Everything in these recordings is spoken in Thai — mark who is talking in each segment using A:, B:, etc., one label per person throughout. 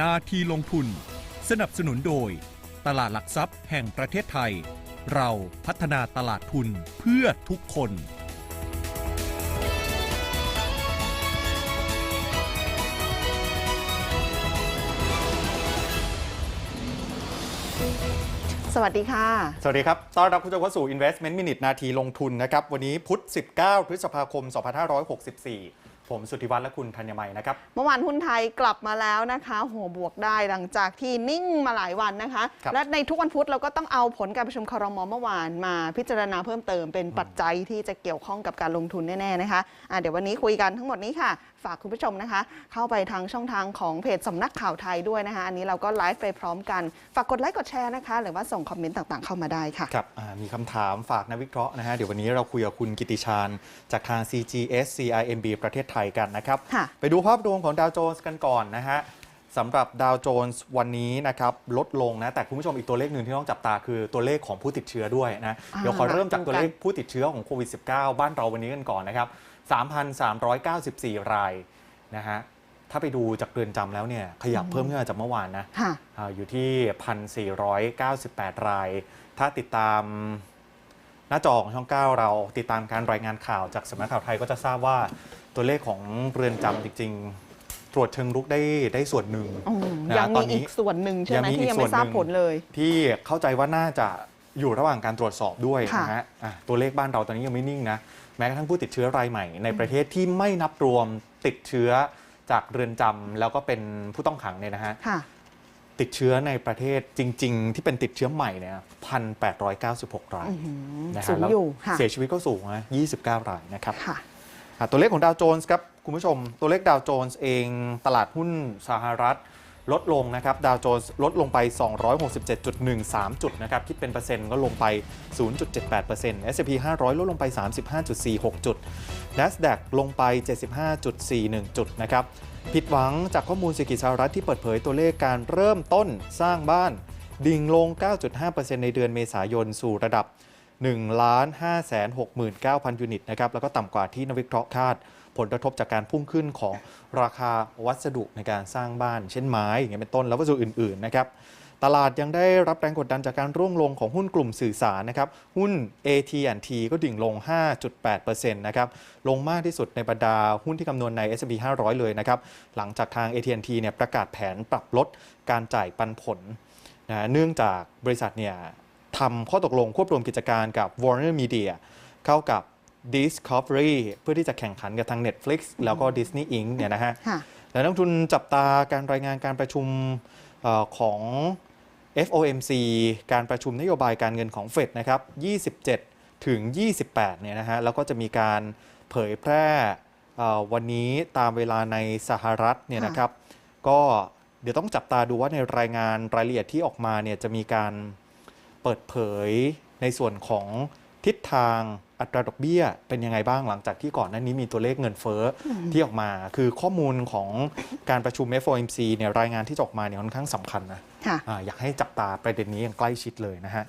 A: นาทีลงทุน สนับสนุนโดย ตลาดหลักทรัพย์แห่งประเทศไทย เราพัฒนาตลาดทุนเพื่อทุกคน
B: สวัสดีค่ะ
C: สวัสดีครับ ต้อนรับคุณผู้ชมเข้าสู่ Investment Minute นาทีลงทุนนะครับ วันนี้พุธ 19 พฤษภาคม 2564 ผมสุทธิวัฒน์และคุณธัญมัยนะครับ
B: เมื่อวานหุ้นไทยกลับมาแล้วนะคะโหบวกได้หลังจากที่นิ่งมาหลายวันนะคะ
C: ครับ
B: และในทุกวันพุธเราก็ต้องเอาผลการประชุมครมเมื่อวานมาพิจารณาเพิ่มเติมเป็นปัจจัยที่จะเกี่ยวข้องกับการลงทุนแน่ๆนะคะอะเดี๋ยววันนี้คุยกันทั้งหมดนี้ค่ะ ฝากคุณผู้ชมนะคะ เข้าไปทางช่องทางของเพจสำนักข่าวไทยด้วยนะคะ อันนี้เราก็ไลฟ์ไปพร้อมกัน ฝากกดไลค์กดแชร์นะคะ หรือว่าส่งคอมเมนต์ต่างๆเข้ามาได้ค่ะ
C: ครับอ่ามีคำถามฝากนักวิเคราะห์นะฮะ เดี๋ยววันนี้เราคุยกับคุณกิติชาญจากทาง CGS CIMB ประเทศไทยกันนะครับ
B: ค่ะ
C: ไปดูภาพรวมของดาวโจนส์กันก่อนนะฮะสำหรับดาวโจนส์วันนี้นะครับลดลงนะ แต่คุณผู้ชมอีกตัวเลขหนึ่งที่ต้องจับตาคือตัวเลขของผู้ติดเชื้อด้วยนะ
B: อ่า
C: เดี๋ยวขอเริ่มจาก
B: ดูกัน
C: ตัวเลขผู้ติดเชื้อของโควิด -19 บ้านเราวันนี้กันก่อนนะครับ 3,394 รายนะฮะถ้าไปดูจากเรือนจำแล้วเนี่ยขยับเพิ่มขึ้นมาจากเมื่อวานนะ
B: ค่ะ
C: อ่าอยู่ที่ 1,498 ราย ถ้าติดตาม หน้าจอของช่อง 9 เราติดตามการรายงานข่าวจากสำนักข่าวไทยก็จะทราบว่าตัวเลขของเรือนจำจริง ๆ ตรวจเชิงรุกได้ได้ส่วนหนึ่ง
B: อืม
C: นะ
B: ยัง
C: ต
B: มี
C: อนนี้
B: อีกส่วนหนึ่งใช่ไหม
C: ยังมี
B: ที่
C: อีก
B: ยังไม่ทราบ
C: ส่วนหนึ่ง
B: ผลเลย
C: ที่เข้าใจว่าน่าจะอยู่ระหว่างการตรวจสอบด้วย
B: ค่ะ
C: นะฮะอะตัวเลขบ้านเราตอนนี้ยังไม่นิ่งนะ แม้กระทั่งผู้ติดเชื้อรายใหม่ในประเทศที่ไม่นับรวมติดเชื้อจากเรือนจำแล้วก็เป็นผู้ต้องขังเนี่ยนะฮะ
B: ค่ะ
C: ติดเชื้อในประเทศจริง ๆ ที่เป็นติดเชื้อใหม่เนี่ยพันแปดร้อยเก้าสิบหกราย
B: อื้อหือ
C: นะฮะ
B: สูง
C: แล้ว
B: อยู่ค่ะ
C: เสียชีวิตก็สูงนะยี่สิบเก้ารายนะครับ
B: ค่ะ
C: อะตัวเลขของดาวโจนส์ครับ คุณผู้ชม ตัวเลขดาวโจนส์เอง ตลาดหุ้นสหรัฐ ลดลงนะครับดาวโจนส์ลดลงไป 267.13 จุดนะครับคิดเป็นเปอร์เซ็นต์ก็ลงไป 0.78% S&P 500 ลดลงไป 35.46 จุด NASDAQ ลงไป 75.41 จุดนะครับผิดหวังจากข้อมูลเศรษฐกิจสหรัฐที่เปิดเผยตัวเลขการเริ่มต้นสร้างบ้าน ดิ่งลง 9.5%ในเดือนเมษายนสู่ระดับ1 5 6 9 0 0 0 ยูนิตนะครับแล้วก็ต่ำกว่าที่นักวิเคราะห์คาด ผลกระทบจากการพุ่งขึ้นของราคาวัสดุในการสร้างบ้าน เช่นไม้อย่างเงี้ยเป็นต้นแล้ววัสดุอื่นๆนะครับตลาดยังได้รับแรงกดดันจากการร่วงลงของหุ้นกลุ่มสื่อสารนะครับ หุ้น AT&T ก็ดิ่งลง 5.8%นะครับ ลงมากที่สุดในบรรดาหุ้นที่คำนวณใน S&P 500 เลยนะครับ หลังจากทาง AT&T เนี่ยประกาศแผนปรับลดการจ่ายปันผลนะเนื่องจากบริษัทเนี่ยทำข้อตกลงควบรวมกิจการกับ Warner Media เข้ากับ Discovery เพื่อที่จะแข่งขันกับทาง Netflix แล้วก็ Disney Inc. เนี่ยนะฮะ
B: ค่ะ
C: และนักลงทุนจับตาการรายงานการประชุมเออของ FOMC การประชุมนโยบายการเงินของเฟดนะครับ 27 ถึง 28 เนี่ยนะฮะ แล้วก็จะมีการเผยแพร่เอ่อวันนี้ตามเวลาในสหรัฐเนี่ยนะครับ ก็เดี๋ยวต้องจับตาดูว่าในรายงานรายละเอียดที่ออกมาเนี่ยจะมีการเปิดเผยในส่วนของทิศทาง อัตราดอกเบี้ยเป็นยังไงบ้างหลังจากที่ก่อนหน้านี้มีตัวเลขเงินเฟ้ออที่ออกมา คือข้อมูลของการประชุม FOMC เนี่ยรายงานที่จะออกมาเนี่ยค่อนข้างสำคัญนะ
B: ค่ะ
C: อาอยากให้จับตาประเด็นนี้อย่างใกล้ชิดเลยนะฮะ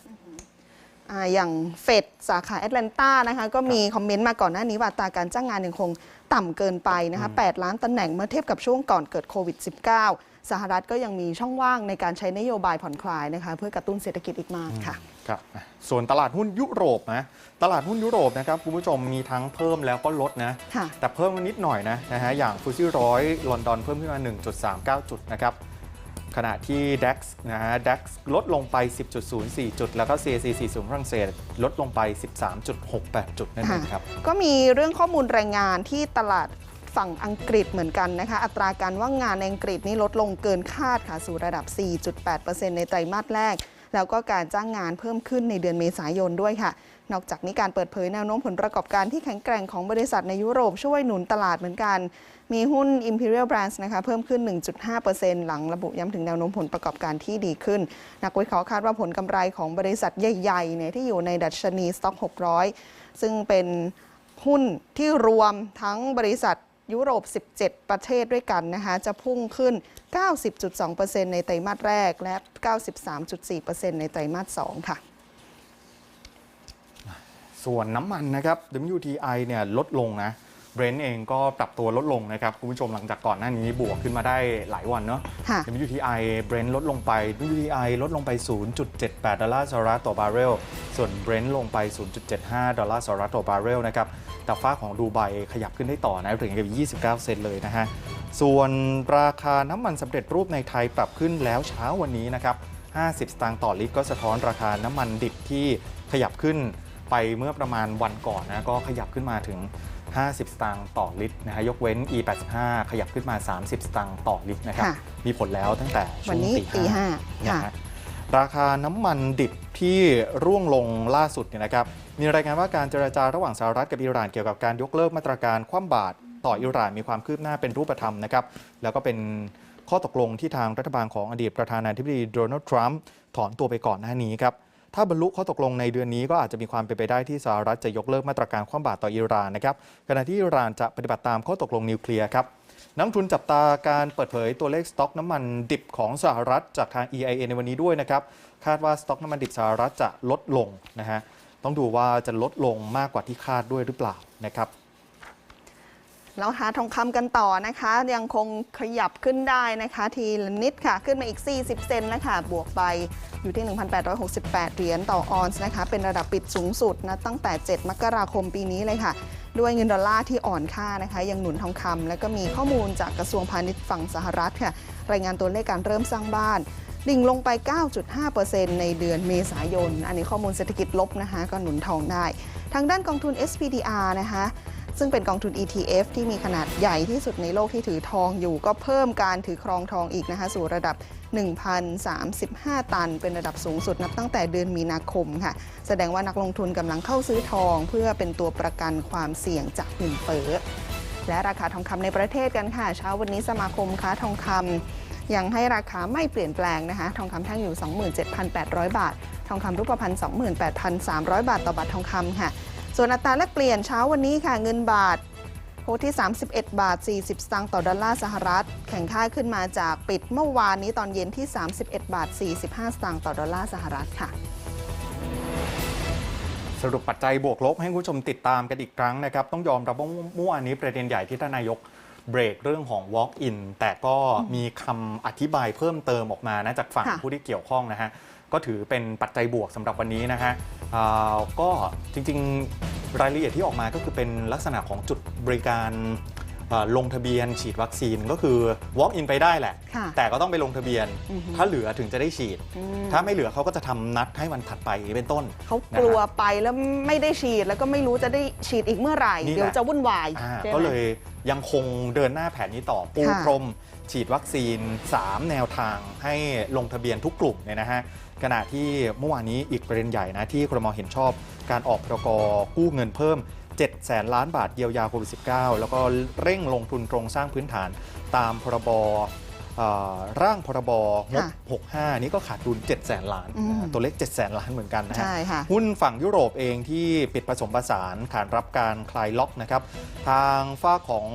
B: อ่าอย่างเฟดสาขาแอตแลนตานะคะก็มีคอมเมนต์มาก่อนหน้านี้ว่าอัตราการจ้างงานยังคงต่ำเกินไปนะคะ8ล้านตำแหน่งเมื่อเทียบกับช่วงก่อนเกิดโควิด -19 สหรัฐก็ยังมีช่องว่างในการใช้นโยบายผ่อนคลายนะคะเพื่อกระตุ้นเศรษฐกิจอีกมากค่ะ
C: ครับอะส่วนตลาดหุ้นยุโรปนะตลาดหุ้นยุโรปนะครับคุณผู้ชมมีทั้งเพิ่มแล้วก็ลดนะ
B: ค่ะ
C: แต่เพิ่มมานิดหน่อยนะนะฮะอย่างฟูซี่ร้อยลอนดอนเพิ่มขึ้นมา 1.39 จุดนะครับขณะที่ DAX นะฮะ DAX ลดลงไป 10.04 จุด แล้วก็ CAC 40ฝรั่งเศสลดลงไป 13.68 จุดนั่นเองครับ
B: ก็มีเรื่องข้อมูลแรงงานที่ตลาด ฝั่งอังกฤษเหมือนกันนะคะ อัตราการว่างงานในอังกฤษนี่ลดลงเกินคาดค่ะสู่ระดับ 4.8%ในไตรมาสแรก แล้วก็การจ้างงานเพิ่มขึ้นในเดือนเมษายนด้วยค่ะ นอกจากนี้การเปิดเผยแนวโน้มผลประกอบการที่แข็งแกร่งของบริษัทในยุโรปช่วยหนุนตลาดเหมือนกัน มีหุ้น Imperial Brands นะคะเพิ่มขึ้น 1.5%หลังระบุย้ำถึงแนวโน้มผลประกอบการที่ดีขึ้น นักวิเคราะห์คาดว่าผลกำไรของบริษัทใหญ่ๆเนี่ยที่อยู่ในดัชนีสต็อก600 ซึ่งเป็นหุ้นที่รวมทั้งบริษัท ยุโรป 17 ประเทศด้วยกันนะคะจะพุ่งขึ้น 90.2%ในไตรมาสแรกและ 93.4%ในไตรมาส 2 ค่ะ
C: ส่วนน้ำมันนะครับ WTI เนี่ยลดลงนะ เบรนท์เองก็ปรับตัวลดลงนะครับคุณผู้ชมหลังจากก่อนหน้านี้บวกขึ้นมาได้หลายวันเนาะ
B: ค่ะ
C: WTI เบรนท์ลดลงไป WTI ลดลงไป 0.78 ดอลลาร์สหรัฐต่อบาร์เรล ส่วนเบรนท์ลงไป 0.75 ดอลลาร์สหรัฐต่อบาร์เรลนะครับ แต่ฟ้าของดูไบขยับขึ้นได้ต่อนะถึงกับ 29 เซนต์เลยนะฮะ ส่วนราคาน้ำมันสำเร็จรูปในไทยปรับขึ้นแล้วเช้าวันนี้นะครับ 50 สตางค์ต่อลิตรก็สะท้อนราคาน้ำมันดิบที่ขยับขึ้น ไปเมื่อประมาณวันก่อนนะก็ขยับขึ้นมาถึง 50 สตางค์ต่อลิตรนะฮะยกเว้น E85 ขยับขึ้นมา 30 สตางค์ต่อลิตรนะครับ
B: ค่ะ
C: มีผลแล้วตั้งแต่ช่
B: วั
C: วนง
B: นี้
C: ตี
B: ตีห้า
C: นะ
B: ค่ะ
C: ฮะราคาน้ำมันดิบที่ร่วงลงล่าสุดเนี่ยนะครับมีรายงานว่าการเจรจาระหว่างสหรัฐกับอิหร่านเกี่ยวกับการยกเลิกมาตรการคว่ำบาตรต่ออิหร่านมีความคืบหน้าเป็นรูปธรรมนะครับแล้วก็เป็นข้อตกลงที่ทางรัฐบาลของอดีตประธานาธิบดีโดนัลด์ทรัมป์ถอนตัวไปก่อนหน้านี้ครับ ถ้าบรรลุข้อตกลงในเดือนนี้ก็อาจจะมีความเป็นไปได้ที่สหรัฐจะยกเลิกมาตรการคว่ำบาตรต่ออิหร่านนะครับขณะที่อิหร่านจะปฏิบัติตามข้อตกลงนิวเคลียร์ครับนักทุนจับตาการเปิดเผยตัวเลขสต็อกน้ำมันดิบของสหรัฐจากทาง EIA ในวันนี้ด้วยนะครับ คาดว่าสต็อกน้ำมันดิบสหรัฐจะลดลงนะฮะ ต้องดูว่าจะลดลงมากกว่าที่คาดด้วยหรือเปล่านะครับ
B: แล้วหาทองคำกันต่อนะคะ ยังคงขยับขึ้นได้นะคะ ทีละนิดค่ะ ขึ้นมาอีก 40 เซนแล้วค่ะ บวกไปอยู่ที่ 1,868 เหรียญต่อออนซ์นะคะ เป็นระดับปิดสูงสุดนะ ตั้งแต่ 7 มกราคมปีนี้เลยค่ะ ด้วยเงินดอลลาร์ที่อ่อนค่านะคะ ยังหนุนทองคำแล้วก็มีข้อมูลจากกระทรวงพาณิชย์ฝั่งสหรัฐค่ะ รายงานตัวเลขการเริ่มสร้างบ้านดิ่งลงไป 9.5%ในเดือนเมษายน อันนี้ข้อมูลเศรษฐกิจลบนะคะ ก็หนุนทองได้ ทางด้านกองทุน SPDR นะคะ ซึ่งเป็นกองทุน ETF ที่มีขนาดใหญ่ที่สุดในโลกที่ถือทองอยู่ ก็เพิ่มการถือครองทองอีกนะคะ สู่ระดับ 1,035 ตัน เป็นระดับสูงสุดนับตั้งแต่เดือนมีนาคมค่ะ แสดงว่านักลงทุนกำลังเข้าซื้อทอง เพื่อเป็นตัวประกันความเสี่ยงจากเงินเฟ้อและราคาทองคำในประเทศกันค่ะ เช้าวันนี้สมาคมค้าทองคำยังให้ราคาไม่เปลี่ยนแปลงนะคะ ทองคำแท่งอยู่ 27,800 บาท ทองคำรูปพรรณ28,300 บาทต่อบาททองคำค่ะ ส่วนอัตราแลกเปลี่ยนเช้าวันนี้ค่ะเงินบาทโพที่ 31 บาท 40 สตางค์ต่อดอลลาร์สหรัฐ แข่งค่าขึ้นมาจากปิดเมื่อวานนี้ตอนเย็นที่ 31 บาท 45 สตางค์ต่อดอลลาร์สหรัฐค่ะ
C: สรุปปัจจัยบวกลบให้คุณผู้ชมติดตามกันอีกครั้งนะครับ ต้องยอมรับว่าเมื่อวานนี้ประเด็นใหญ่ที่ท่านนายกเบรกเรื่องของ Walk in แต่ก็มีคำอธิบายเพิ่มเติมออกมานะจากฝั่ง
B: ค่ะ
C: ผู้ที่เกี่ยวข้องนะฮะ ก็ถือเป็นปัจจัยบวกสำหรับวันนี้นะฮะอ่าก็จริงๆรายละเอียดที่ออกมาก็คือเป็นลักษณะของจุดบริการอ่าลงทะเบียนฉีดวัคซีนก็คือ Walk in ไปได้แหละ
B: ค่ะ
C: แต่ก็ต้องไปลงทะเบียน
B: อือฮึ
C: ถ้าเหลือถึงจะได้ฉีด
B: อืม
C: ถ้าไม่เหลือเขาก็จะทำนัดให้วันถัดไปเป็นต้น
B: เขากลัวไปแล้วไม่ได้ฉีดแล้วก็ไม่รู้จะได้ฉีดอีกเมื่อไหร่
C: นี่แหละ
B: เดี๋ยวจะวุ่นวาย
C: อ่า
B: ใช่ไหม
C: ก็เลยยังคงเดินหน้าแผนนี้ต่อปู
B: ค่ะ
C: พรม ฉีดวัคซีน 3 แนวทางให้ลงทะเบียนทุกกลุ่มเนี่ยนะฮะ ขณะที่เมื่อวานนี้อีกประเด็นใหญ่นะที่ครมเห็นชอบการออกพรกกู้เงินเพิ่ม 7 แสนล้านบาทเยียวยาโควิด -19 แล้วก็เร่งลงทุนโครงสร้างพื้นฐานตามพรบเอ่อร่างพรบงบ
B: ค่ะ
C: 65 นี่ก็ขาดดุล7แสนล้าน
B: อืม
C: ตัวเลข7แสนล้านเหมือนกันนะฮะ
B: ใช่ค่ะ
C: หุ้นฝั่งยุโรปเองที่ปิดผสมผสานขานรับการคลายล็อกนะครับ ทางฝ้ากของ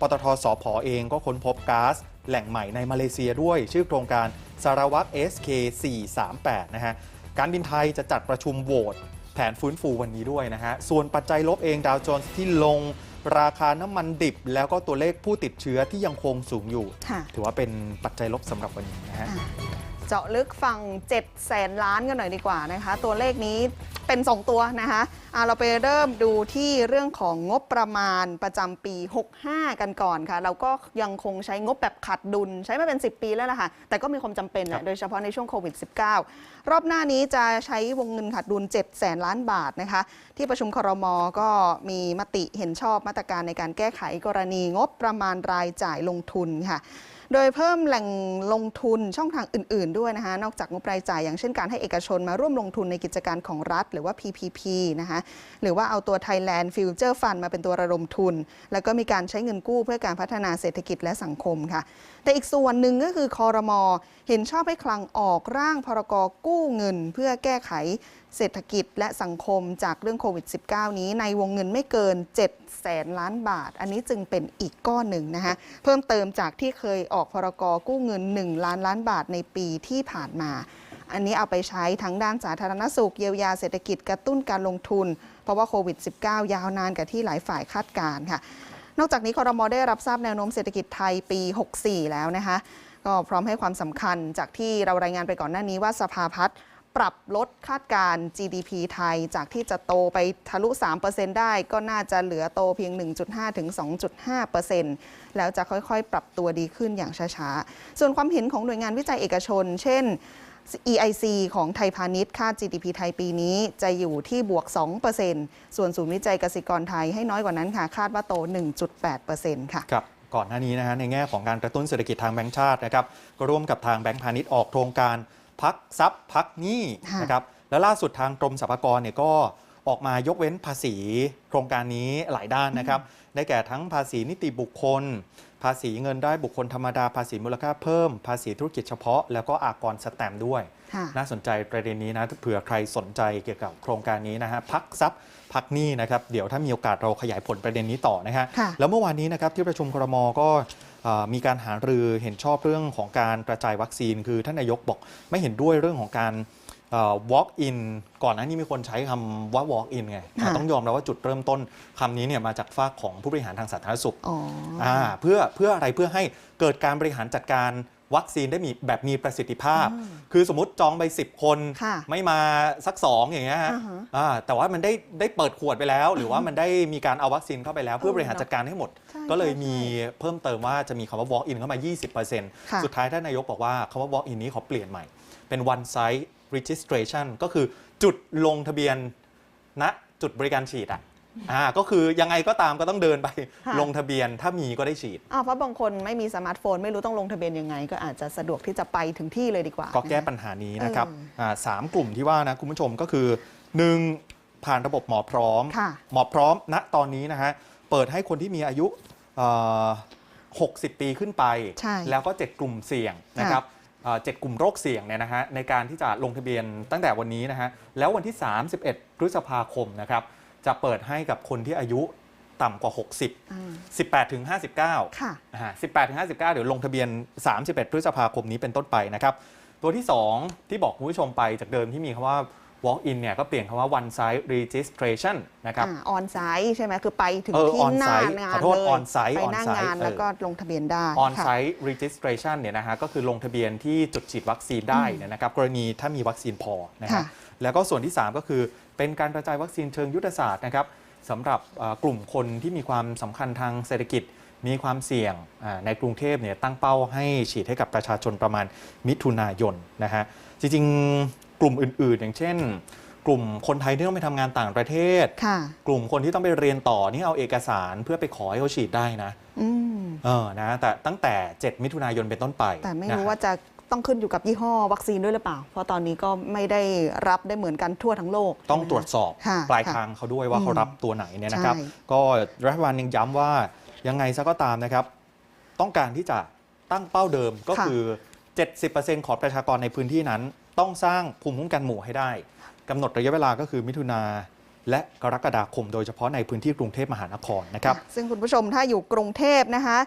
C: ปตทสพเองก็ค้นพบก๊าซ แหล่งใหม่ในมาเลเซียด้วย ชื่อโครงการสารวัตร SK 438 นะฮะการบินไทยจะจัดประชุมโหวตแผนฟื้นฟูวันนี้ด้วยนะฮะ ส่วนปัจจัยลบเองดาวโจนส์ที่ลงราคาน้ำมันดิบ แล้วก็ตัวเลขผู้ติดเชื้อที่ยังคงสูงอยู่
B: ค่ะ
C: ถือว่าเป็นปัจจัยลบสำหรับวันนี้นะฮะ
B: อะ เจาะลึกฝั่ง7แสนล้านกันหน่อยดีกว่านะคะ ตัวเลขนี้เป็น 2 ตัวนะคะอะเราไปเริ่มดูที่เรื่องของงบประมาณประจำปี 65 กันก่อนค่ะ เราก็ยังคงใช้งบแบบขาดดุลใช้มาเป็น 10 ปีแล้วล่ะค่ะ แต่ก็มีความจำเป็นแห
C: ครั
B: ละ
C: บ
B: โดยเฉพาะในช่วงโควิด -19 รอบหน้านี้จะใช้วงเงินขาดดุล7แสนล้านบาทนะคะ ที่ประชุมครมก็มีมติเห็นชอบมาตรการในการแก้ไขกรณีงบประมาณรายจ่ายลงทุนค่ะ โดยเพิ่มแหล่งลงทุนช่องทางอื่น ๆ ด้วยนะคะนอกจากงบรายจ่ายอย่างเช่นการให้เอกชนมาร่วมลงทุนในกิจการของรัฐ หรือว่า PPP นะคะหรือว่าเอาตัว Thailand Future Fund มาเป็นตัวระดมทุน แล้วก็มีการใช้เงินกู้เพื่อการพัฒนาเศรษฐกิจและสังคมค่ะ แต่อีกส่วนหนึ่งก็คือคอรมอเห็นชอบให้คลังออกร่างพรกกู้เงิน เพื่อแก้ไข เศรษฐกิจและสังคมจากเรื่องโควิด -19 นี้ในวงเงินไม่เกิน7แสนล้านบาท อันนี้จึงเป็นอีกก้อนหนึ่งนะคะเพิ่มเติมจากที่เคยออกพรกกู้เงิน 1 ล้านล้านบาทในปีที่ผ่านมา อันนี้เอาไปใช้ทั้งด้านสาธารณสุขเยียวยาเศรษฐกิจกระตุ้นการลงทุน เพราะว่าโควิด -19 ยาวนานกว่าที่หลายฝ่ายคาดการ์ค่ะ นอกจากนี้คอรมอได้รับทราบแนวโน้มเศรษฐกิจไทยปี 64 แล้วนะคะก็พร้อมให้ความสำคัญจากที่เรารายงานไปก่อนหน้านี้ว่าสภาพัฒน์ ปรับลดคาดการ์ GDP ไทยจากที่จะโตไปทะลุ 3%ได้ก็น่าจะเหลือโตเพียง 1.5 ถึง 2.5%แล้วจะค่อยๆ ปรับตัวดีขึ้นอย่างช้าๆ ส่วนความเห็นของหน่วยงานวิจัยเอกชน เช่น EIC ของไทยพาณิชย์คาด GDP ไทยปีนี้จะอยู่ที่บวก 2%ส่วนศูนย์วิจัยเกสิกรไทยให้น้อยกว่านั้นค่ะ คาดว่าโต 1.8%ค่ะ
C: ครับก่อนหน้านี้นะฮะในแง่ของการกระตุ้นเศรษฐกิจทางแบงก์ชาตินะครับก็ร่วมกับทางแบงก์พาณิชย์ออกโครงการ พักทรัพย์พักหนี้
B: ค่ะ
C: นะครับและล่าสุดทางกรมสรรพากรเนี่ยก็ออกมายกเว้นภาษีโครงการนี้หลายด้านนะครับ ได้แก่ทั้งภาษีนิติบุคคล ภาษีเงินได้บุคคลธรรมดา ภาษีมูลค่าเพิ่ม ภาษีธุรกิจเฉพาะ แล้วก็อากรสแตมป์ด้วย
B: ค่ะ
C: น่าสนใจประเด็นนี้นะเผื่อใครสนใจเกี่ยวกับโครงการนี้นะฮะพักทรัพย์พักหนี้นะครับ เดี๋ยวถ้ามีโอกาสเราขยายผลประเด็นนี้ต่อนะฮะ
B: ค่ะ
C: แล้วเมื่อวานนี้นะครับที่ประชุมครมก็เอ่อ มีการหารือเห็นชอบเรื่องของการกระจายวัคซีน คือท่านนายกบอกไม่เห็นด้วยเรื่องของการเอ่อ walk in ก่อนหน้านี้มีคนใช้คำว่า walk in ไง
B: ค่ะ
C: ต้องยอมรับว่าจุดเริ่มต้นคำนี้เนี่ยมาจากฝากของผู้บริหารทางสาธารณสุข
B: อ๋ออ
C: อ่าเพื่อเพื่ออะไรเพื่อให้เกิดการบริหารจัดการ วัคซีนได้มีแบบมีประสิทธิภาพ
B: อืม
C: คือสมมติจองไป 10 คน
B: ค่ะ
C: ไม่มาสักสองอย่างเงี้ยฮะ
B: อ่าฮะ
C: อ่าแต่ว่ามันได้ได้เปิดขวดไปแล้ว หรือว่ามันได้มีการเอาวัคซีนเข้าไปแล้ว เพื่อบริหารจัดการให้หมด
B: ใช่
C: ก็เลย
B: ใช่
C: มีเพิ่มเติมว่าจะมีคำว่า walk in เข้ามา
B: ค่ะ
C: 20%สุดท้ายท่านนายกบอกว่าคำว่า walk in นี้ขอเปลี่ยนใหม่ เป็น one site registration ก็คือจุดลงทะเบียนณจุดบริการฉีดอะ อ่าก็คือยังไงก็ตามก็ต้องเดินไป
B: ค่ะ
C: ลงทะเบียนถ้ามีก็ได้ฉีด
B: อ้าวเพราะบางคนไม่มีสมาร์ทโฟน ไม่รู้ต้องลงทะเบียนยังไง ก็อาจจะสะดวกที่จะไปถึงที่เลยดีกว่า
C: ก็แก้
B: นะคะ
C: ปัญหานี้นะครับ
B: เอออ่า
C: สามกลุ่มที่ว่านะคุณผู้ชมก็คือ 1. ผ่านระบบหมอพร้อม
B: ค่ะ
C: หมอพร้อมณตอนนี้นะฮะ เปิดให้คนที่มีอายุเอ่อ60 ปีขึ้นไป
B: ใช่
C: แล้วก็ 7 กลุ่มเสี่ยงนะครับเอ่อเจ็ดกลุ่มโรคเสี่ยงเนี่ยนะฮะในการที่จะลงทะเบียนตั้งแต่วันนี้นะฮะ แล้ววันที่ 31 พฤษภาคมนะครับ จะเปิดให้กับคนที่อายุต่ำกว่า 60
B: อ่า
C: 18ถึง59
B: ค่ะ
C: อ่า18ถึง59 เดี๋ยวลงทะเบียน 31 พฤษภาคมนี้เป็นต้นไปนะครับ ตัวที่ 2 ที่บอกคุณผู้ชมไปจากเดิมที่มีคำว่า walk in เนี่ยก็เปลี่ยนคำว่า one site registration นะครับ
B: ออนไซต์ใช่ไหมคือไปถึง
C: เออ
B: ที่หน้า
C: on-site
B: งาน
C: ขอโทษ
B: เลย
C: on-site
B: ไปหน้า
C: on-site
B: งาน
C: เออ
B: แล้วก็ลงทะเบียนได้
C: on
B: ค่ะ
C: site registration เนี่ยนะฮะก็คือลงทะเบียนที่จุดฉีดวัคซีนได้เนี่ยนะครับ กรณีถ้ามีวัคซีนพอนะฮะ
B: ค่ะ
C: แล้วก็ส่วนที่ 3 ก็คือ เป็นการกระจายวัคซีนเชิงยุทธศาสตร์นะครับสำหรับเอ่อกลุ่มคนที่มีความสำคัญทางเศรษฐกิจมีความเสี่ยงอ่าในกรุงเทพเนี่ยตั้งเป้าให้ฉีดให้กับประชาชนประมาณมิถุนายนนะฮะจริงๆกลุ่มอื่นๆ อย่างเช่น กลุ่มคนไทยที่ต้องไปทำงานต่างประเทศ
B: ค่ะ
C: กลุ่มคนที่ต้องไปเรียนต่อนี่เอาเอกสารเพื่อไปขอให้เขาฉีดได้นะ
B: อืม
C: เออนะแต่ตั้งแต่ 7 มิถุนายนเป็นต้นไป
B: แต่ไม่
C: นะ
B: รู้
C: ฮะ
B: ว่าจะ ต้องขึ้นอยู่กับยี่ห้อวัคซีนด้วยหรือเปล่า เพราะตอนนี้ก็ไม่ได้รับได้เหมือนกันทั่วทั้งโลก
C: ต้องตรวจสอบ
B: ค่ะ
C: ปลาย
B: ค่ะ
C: ทางเขาด้วยว่า
B: อืม
C: เขารับตัวไหนเนี่ยนะครับ
B: ใช่
C: ก็รัฐบาลยังย้ำว่ายังไงซะก็ตามนะครับ ต้องการที่จะตั้งเป้าเดิมก็คือ 70%ของประชากรในพื้นที่นั้น ต้องสร้างภูมิคุ้มกันหมู่ให้ได้กำหนดระยะเวลาก็คือมิถุนาและกรกฎาคมโดยเฉพาะในพื้นที่กรุงเทพมหานครนะครับ
B: ซึ่งคุณผู้ชมถ้าอยู่กรุงเทพนะคะ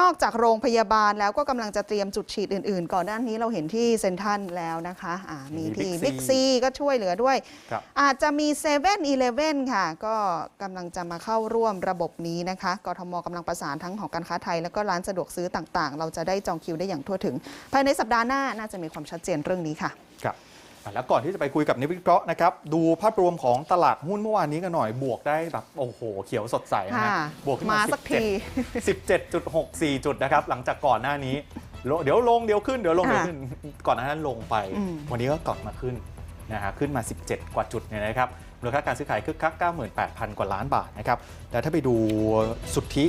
B: นอกจากโรงพยาบาลแล้วก็กำลังจะเตรียมจุดฉีดอื่นๆ ก่อนหน้านี้เราเห็นที่เซ็นทรัลแล้วนะคะอ่ามีที่
C: มี Big C
B: บิ๊กซีก็ช่วยเหลือด้วย
C: ครับ
B: อาจจะมี7 e เ e ่ e อค่ะ ก็กำลังจะมาเข้าร่วมระบบนี้นะคะ กทมกำลังประสานทั้งหอการค้าไทย แล้วก็ร้านสะดวกซื้อต่างๆ เราจะได้จองคิวได้อย่างทั่วถึง ภายในสัปดาห์หน้าน่าจะมีความชัดเจนเรื่องนี้ค่ะ
C: ครับอะ แล้วก่อนที่จะไปคุยกับนักวิเคราะห์นะครับดูภาพรวมของตลาดหุ้นเมื่อวานนี้กันหน่อยบวกได้แบบโอ้โห เขียวสดใสนะฮะ
B: ค่ะ
C: บวกขึ้น
B: มา
C: มา
B: สักที
C: 17 17.64 จุดนะครับ หลังจากก่อนหน้านี้โลเดี๋ยวลงเดี๋ยวขึ้นเดี๋ยวลงเดี๋ยว
B: ค่ะ
C: ขึ้นก่อนหน้านั้นลงไป
B: อืม
C: วันนี้ก็กลับมาขึ้นนะฮะขึ้นมา 17 กว่าจุดเนี่ยนะครับมูลค่าการซื้อขายคึกคัก 98,000 กว่าล้านบาทนะครับแล้วถ้าไปดูสุทธิ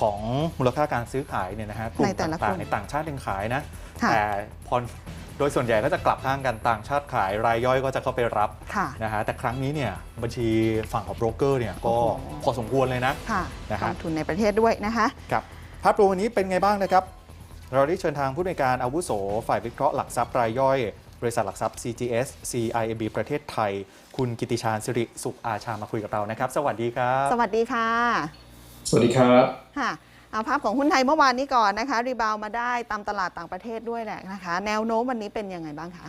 C: ของมูลค่าการซื้อขายเนี่ยนะฮะกลุ่ม
B: ในแต่ละ
C: ต่าง
B: กลุ่ม
C: ๆในต่างชาติยังขายนะ
B: ค่ะ
C: แต่พอ โดยส่วนใหญ่ก็จะกลับข้างกันต่างชาติขายรายย่อยก็จะเข้าไปรับ
B: ค่ะ
C: นะฮะแต่ครั้งนี้เนี่ยบัญชีฝั่งของโบรกเกอร์เนี่ยก็
B: โอ้โห
C: พอสมควรเลยนะ
B: ค่ะ
C: นะฮะ
B: กองทุนในประเทศด้วยนะคะ
C: ครับภาพรวมวันนี้เป็นไงบ้างนะครับ เราได้เชิญทางผู้ในวยการอาวุโส ฝ่ายวิเคราะห์หลักทรัพย์รายย่อย บริษัทหลักทรัพย์ CGS CIMB ประเทศไทย คุณกิติชาญสิริสุขอาชามาคุยกับเรานะครับ สวัสดีครับ
B: สวัสดีค่ะ
D: สวัสดีครับ
B: ค่ะ เอาภาพของหุ้นไทยเมื่อวานนี้ก่อนนะคะ รีบาวมาได้ตามตลาดต่างประเทศด้วยแหละนะคะ แนวโน้มวันนี้เป็นยังไงบ้างคะ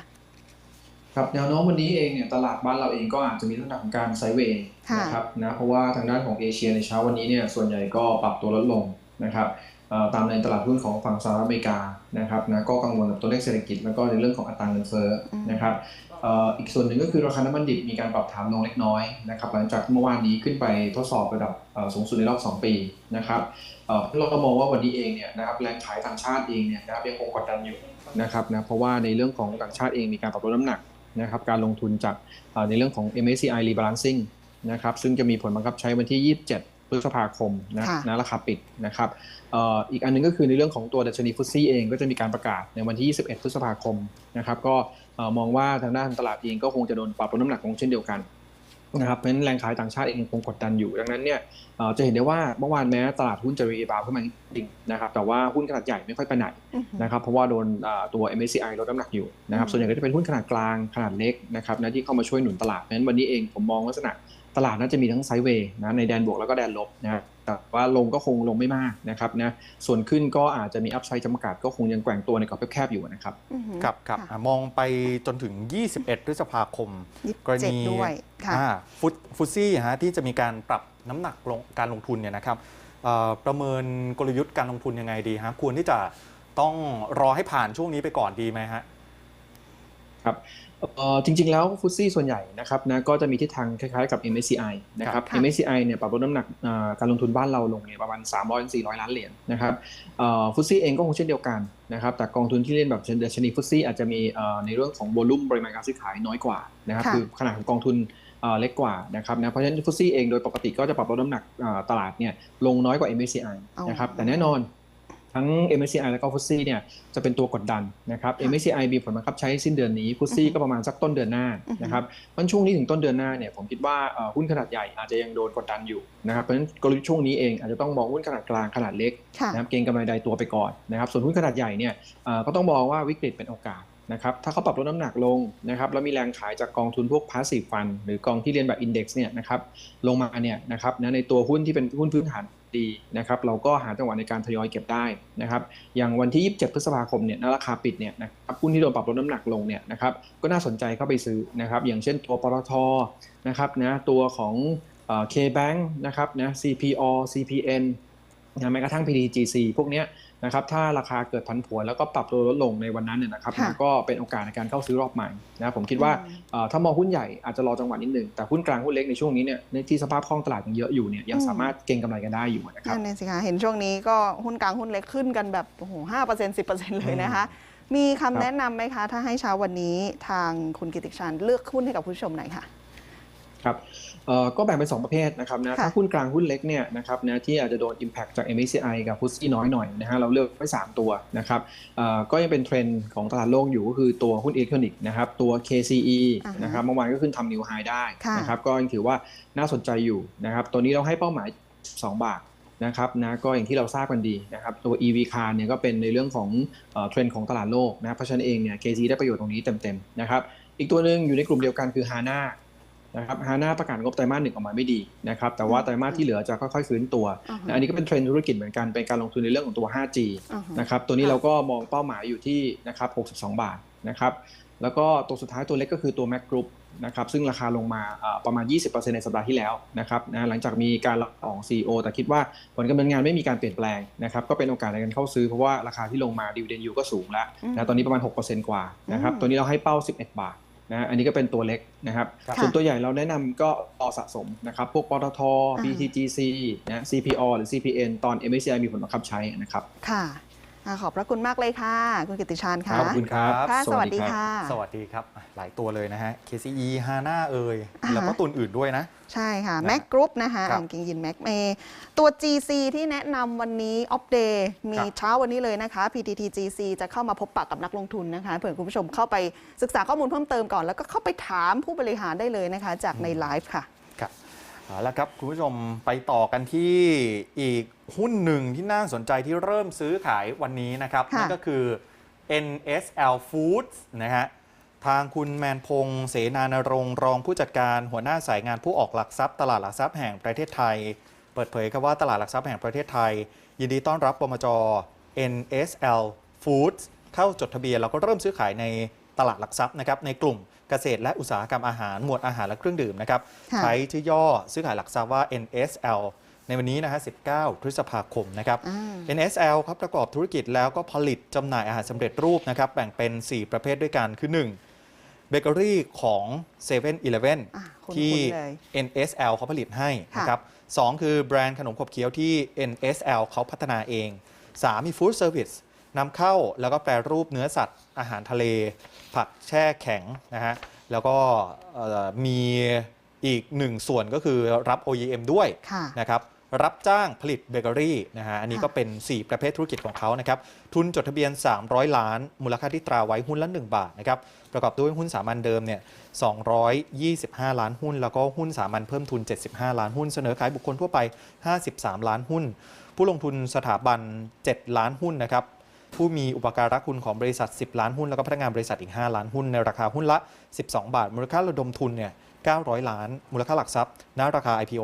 D: ครับแนวโน้มวันนี้เองเนี่ยตลาดบ้านเราเองก็อาจจะมีลักษณะของการไซด์เวย์
B: ค่ะ
D: นะครับนะเพราะว่าทางด้านของเอเชียในเช้าวันนี้เนี่ยส่วนใหญ่ก็ปรับตัวลดลงนะครับเอ่อตามในตลาดหุ้นของฝั่งสหรัฐอเมริกานะครับนะก็กังวลกับตัวเลขเศรษฐกิจแล้วก็ในเรื่องของอัตราเงินเฟ้ออ
B: ม
D: นะครับเอ่ออีกส่วนหนึ่งก็คือราคาน้ำมันดิบมีการปรับฐานลงเล็กน้อยนะครับหลังจากเมื่อวานนี้ขึ้นไปทดสอบระดับเอ่อสูงสุดในรอบ 2 ปีนะครับ เอ่อเราก็มองว่าวันนี้เองเนี่ยนะครับแรงขายต่างชาติเองเนี่ยนะครับยังคงกดดันอยู่นะครับนะเพราะว่าในเรื่องของต่างชาติเองมีการปรับลดน้ำหนักนะครับการลงทุนจากเอ่อในเรื่องของ MSCI rebalancing นะครับซึ่งจะมีผลบังคับใช้วันที่ 27 พฤษภาคมนะ
B: ค่ะ
D: นะราคาปิดนะครับเอ่ออีกอันหนึงก็คือในเรื่องของตัวดัชนีฟุตซี่เองก็จะมีการประกาศในวันที่ 21 พฤษภาคมนะครับก็เอ่อมองว่าทางด้านตลาดเองก็คงจะโดนปรับลดน้ำหนักลงเช่นเดียวกัน นะครับเพราะฉะนั้นแรงขายต่างชาติเองคงกดดันอยู่ ดังนั้นเนี่ยเอ่อจะเห็นได้ว่าเมื่อวานแม้ตลาดหุ้นจะรีบาวขึ้นมาจริงๆนะครับแต่ว่าหุ้นขนาดใหญ่ไม่ค่อยไปไหน
B: อือหือ
D: นะครับเพราะว่าโดนอ่าตัว MSCI ลดน้ำหนักอยู่นะครับ
B: อืม
D: ส่วนใหญ่ก็จะเป็นหุ้นขนาดกลางขนาดเล็กนะครับนะที่เข้ามาช่วยหนุนตลาดเพราะฉะนั้นวันนี้เองผมมองลักษณะตลาดน่าจะมีทั้งไซด์เวย์นะในแดนบวกแล้วก็แดนลบนะ แต่ว่าลงก็คงลงไม่มากนะครับนะส่วนขึ้นก็อาจจะมีอัพไซด์จำกัดก็คงยังแกว่งตัวในกรอบแคบๆอยู่นะครับ
B: อือหือ
C: ครับครับะอะมองไปจนถึง 21 พฤษภาคม
B: ยี่สิบ
C: กร
B: เจ็ด
C: ณี
B: ด้วยค่ะ
C: อ่าฟุตฟุตซี่ฮะที่จะมีการปรับน้ำหนักลงการลงทุนเนี่ยนะครับเอ่อประเมินกลยุทธ์การลงทุนยังไงดีฮะควรที่จะต้องรอให้ผ่านช่วงนี้ไปก่อนดีไหมฮะ
D: ครับเอ่อ จริง ๆ แล้วฟุตซี่ส่วนใหญ่นะครับนะก็จะมีทิศทางคล้ายๆกับ MSCI นะครับ
B: ค่ะ
D: MSCI เนี่ยปรับลดน้ำหนักอ่าการลงทุนบ้านเราลงเนี่ยประมาณ 300-400 ล้านเหรียญนะครับฟุตซี่อ FTSE เองก็คงเช่นเดียวกันนะครับแต่กองทุนที่เล่นแบบดัชนีฟุตซี่อาจจะมีเอ่อในเรื่องของโวลุ่มปริมาณการซื้อขายน้อยกว่านะครับ
B: ค่ะ
D: คือขนาดของกองทุนเอ่อเล็กกว่านะครับนะเพราะฉะนั้นฟุตซี่เองโดยปกติก็จะปรับลดน้ำหนักอ่าตลาดเนี่ยลงน้อยกว่า MSCI
B: อ๋อ
D: นะครับแต่แน่นอน ทั้ง MSCI และก็ฟุตซี่เนี่ยจะเป็นตัวกดดันนะครับ
B: ค่ะ
D: MSCI มีผลบังคับใช้สิ้นเดือนนี้ฟุตซี่ก็ประมาณสักต้นเดือนหน้า
B: อือฮึ
D: นะครับมันช่วงนี้ถึงต้นเดือนหน้าเนี่ยผมคิดว่าเอ่อหุ้นขนาดใหญ่อาจจะยังโดนกดดันอยู่นะครับเพราะฉะนั้นกลยุทธ์ช่วงนี้เองอาจจะต้องมองหุ้นขนาดกลางขนาดเล็ก
B: ค่ะ
D: นะครับเก็งกำไรใดตัวไปก่อนนะครับส่วนหุ้นขนาดใหญ่เนี่ยเอ่อก็ต้องมองว่าวิกฤตเป็นโอกาสนะครับถ้าเขาปรับลดน้ำหนักลงนะครับแล้วมีแรงขายจากกองทุนพวก passive fund หรือกองที่เรียนแบบ index เนี่ยนะครับลงมาเนี่ยนะครับนะในตัวหุ้นที่เป็นหุ้นพื้นฐาน ดีนะครับเราก็หาจังหวะในการทยอยเก็บได้นะครับอย่างวันที่ 27 พฤษภาคมเนี่ยราคาปิดเนี่ยนะครับหุ้นที่โดนปรับลดน้ำหนักลงเนี่ยนะครับก็น่าสนใจเข้าไปซื้อนะครับอย่างเช่นตัวปตทนะครับนะตัวของเอ่อ K-Bank นะครับนะ CPO CPN นะแม้กระทั่ง PTGC พวกเนี้ยนะครับถ้าราคาเกิดผันผวนแล้วก็ปรับตัวลดลงในวันนั้นเนี่ยนะครับ
B: ค่ะ
D: มันก็เป็นโอกาสในการเข้าซื้อรอบใหม่นะผมคิดว่า
B: อืม
D: เอ่อถ้ามองหุ้นใหญ่อาจจะรอจังหวะนิดหนึ่งแต่หุ้นกลางหุ้นเล็กในช่วงนี้เนี่ยในที่สภาพคล่องตลาดยังเยอะอยู่เนี่ยยังสามารถเก็งกำไรกันได้อยู่นะครับ
B: นั่นเองสิคะเห็นช่วงนี้ก็หุ้นกลางหุ้นเล็กขึ้นกันแบบโอ้โหห้าเปอร์เซ็นต์สิบเปอร์เซ็นต์เลยนะคะ มีคำแนะนำไหมคะ ถ้าให้เช้าวันนี้ทางคุณกิติชันเลือกหุ้นให้กับผู้ชมหน่อยค่ะ
D: ครับเอ่อ ก็แบ่งเป็น2ประเภทนะครับนะ
B: ค่ะ
D: ถ้าหุ้นกลางหุ้นเล็กเนี่ยนะครับนะที่อาจจะโดน Impact จาก MSCI กับ FTSE น้อยหน่อยนะฮะเราเลือกไว้ 3 ตัวนะครับเอ่อก็ยังเป็นเทรนด์ของตลาดโลกอยู่ก็คือตัวหุ้นอิเล็กทรอนิกส์นะครับตัว KCE
B: อ่าฮะ
D: นะครับเมื่อวานก็ขึ้นทำนิวไฮได้
B: ค่ะ
D: นะครับก็ยังถือว่าน่าสนใจอยู่นะครับตัวนี้เราให้เป้าหมาย 2 บาทนะครับนะก็อย่างที่เราทราบกันดีนะครับตัว EV car เนี่ยก็เป็นในเรื่องของเอ่อเทรนด์ของตลาดโลกนะเพราะฉะนั้นเองเนี่ย KC ได้ประโยชน์ตรงนี้เต็มๆนะครับอีกตัวหนึ่งอยู่ในกลุ่มเดียวกันคือ HANA นะครับฮาน่าประกาศงบไตรมาสหนึ่งออกมาไม่ดีนะครับแต่ว่าไตรมาสที่เหลือจะค่อยๆฟื้นตัว
B: อ่าฮะ
D: นะอันนี้ก็เป็นเทรนด์ธุรกิจเหมือนกันเป็นการลงทุนในเรื่องของตัว 5G
B: อ่าฮะ
D: นะครับตัวนี้
B: ค่ะ
D: เราก็มองเป้าหมายอยู่ที่นะครับ62 บาทนะครับแล้วก็ตัวสุดท้ายตัวเล็กก็คือตัว Mac Group นะครับซึ่งราคาลงมาอ่าประมาณ 20%ในสัปดาห์ที่แล้วนะครับนะหลังจากมีการลาออก CEO แต่คิดว่าผลการดำเนินงานไม่มีการเปลี่ยนแปลงนะครับก็เป็นโอกาสในการเข้าซื้อเพราะว่าราคาที่ลงมาดิวเดนยูก็สูงแล้ว
B: อืม
D: นะตอนนี้ประมาณ 6%กว่านะครับ
B: อืม
D: ตัวนี้เราให้เป้า 11 บาท นะอันนี้ก็เป็นตัวเล็กนะครับ
C: ครับ
D: ส่วนตัวใหญ่เราแนะนำก็ต่อสะสมนะครับพวกปตท
B: อ่า
D: BTGC นะ CPO หรือ CPN ตอน MSCI มีผลบังคับใช้นะครับ
B: ค่ะ อ่าขอบพระคุณมากเลยค่ะ คุณกิติชันค่ะ
C: ขอบคุณครับ
B: ค่ะส
D: สวั
B: วัส
D: สดี
B: ดี
D: ครับ
B: ค่ะ
C: สวัสดีครับอะหลายตัวเลยนะฮะ KCE HANA เอ่ย
B: อ่าฮะ
C: แล้วก็ตัวอื่นด้วยนะ
B: ใช่ค่ะ
C: นะ
B: แม็กกรุ๊ปนะคะ
C: ครับ
B: อ่านกิงยินแม็กเมตัว GC ที่แนะนำวันนี้ออฟเดย์มี
C: ครับ
B: เช้าวันนี้เลยนะคะ PTT GC จะเข้ามาพบปะกับนักลงทุนนะคะเผื่อคุณผู้ชมเข้าไปศึกษาข้อมูลเพิ่มเติมก่อน แล้วก็เข้าไปถามผู้บริหารได้เลยนะคะ จากในไลฟ์ค่ะ
C: ครับเอาละครับ คุณผู้ชมไปต่อกันที่อีก หุ้นหนึ่งที่น่าสนใจที่เริ่มซื้อขายวันนี้นะครับ
B: ค่ะ
C: นั่นก็คือ NSL Foods นะฮะทางคุณแมนพงษ์เสนานรงค์รองผู้จัดการหัวหน้าสายงานผู้ออกหลักทรัพย์ ตลาดหลักทรัพย์แห่งประเทศไทย เปิดเผยครับว่าตลาดหลักทรัพย์แห่งประเทศไทย ยินดีต้อนรับบมจ NSL Foods เข้าจดทะเบียนแล้วก็เริ่มซื้อขายในตลาดหลักทรัพย์นะครับในกลุ่มเกษตรและอุตสาหกรรมอาหารหมวดอาหารและเครื่องดื่มนะครับ
B: ค่ะ
C: ใช้ชื่อย่อซื้อขายหลักทรัพย์ว่า NSL ในวันนี้นะฮะ 19 พฤษภาคมนะครับ
B: อ่า
C: NSL ครับประกอบธุรกิจแล้วก็ผลิตจำหน่ายอาหารสำเร็จรูปนะครับ แบ่งเป็น 4 ประเภทด้วยกัน คือ 1. เบเกอรี่ของ7 e เ e ่ e อ
B: อะคุ้นๆ
C: ที่
B: เลย
C: NSL เขาผลิตให้
B: ค่ะ
C: นะครับสองคือแบรนด์ขนมขบเคี้ยวที่ NSL เขาพัฒนาเอง 3. มีฟู้ดเซอร์วิสนำเข้าแล้วก็แปรรูปเนื้อสัตว์อาหารทะเล ผักแช่แข็งนะฮะแล้วก็เอ่อมีอีกหนึ่งส่วนก็คือรับ OEM ด้วย
B: ค่ะ
C: นะครับ รับจ้างผลิตเบเกอรี่นะฮะอันนี้
B: ค่ะ
C: ก็เป็น 4 ประเภทธุรกิจของเขานะครับทุนจดทะเบียน 300 ล้าน มูลค่าที่ตราไว้หุ้นละ 1 บาทนะครับประกอบด้วยหุ้นสามัญเดิมเนี่ย225 ล้านหุ้น แล้วก็หุ้นสามัญเพิ่มทุน 75 ล้านหุ้นเสนอขายบุคคลทั่วไป 53 ล้านหุ้น ผู้ลงทุนสถาบัน 7 ล้านหุ้นนะครับผู้มีอุปการะคุณของบริษัท 10 ล้านหุ้น แล้วก็พนักงานบริษัทอีก 5 ล้านหุ้นในราคาหุ้นละ 12 บาท มูลค่าระดมทุนเนี่ย 900 ล้าน มูลค่าหลักทรัพย์ณราคา IPO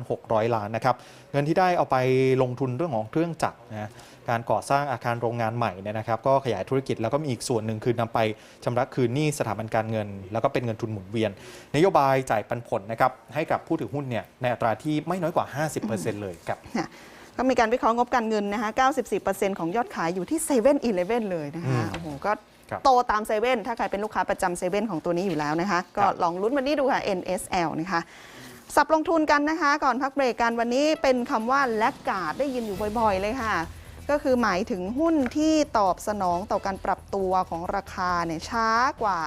C: 3,600 ล้านนะครับเงินที่ได้เอาไปลงทุนเรื่องของเครื่องจักรนะการก่อสร้างอาคารโรงงานใหม่เนี่ยนะครับ ก็ขยายธุรกิจแล้วก็มีอีกส่วนหนึ่งคือนำไปชำระคืนหนี้สถาบันการเงิน แล้วก็เป็นเงินทุนหมุนเวียน นโยบายจ่ายปันผลนะครับให้กับผู้ถือหุ้นเนี่ยในอัตราที่ไม่น้อยกว่า 50%เลยครับ
B: ก็มีการวิเคราะห์งบการเงินนะคะ 94%ของยอดขายอยู่ที่7 e เ e ่ e อเลยนะคะ
C: อืม
B: โอ้โหก็
C: ครับ
B: โตตามเซเว่นถ้าใครเป็นลูกค้าประจำเซเว่นของตัวนี้อยู่แล้วนะคะ ก็
C: ครับ
B: ลองลุ้นวันนี้ดูค่ะ NSL นะคะสับลงทุนกันนะคะ ก่อนพักเบรกกันวันนี้เป็นคำว่าแลกกาดได้ยินอยู่บ่อยๆเลยค่ะ ก็คือหมายถึงหุ้นที่ตอบสนองต่อการปรับตัวของราคาเนี่ยช้ากว่า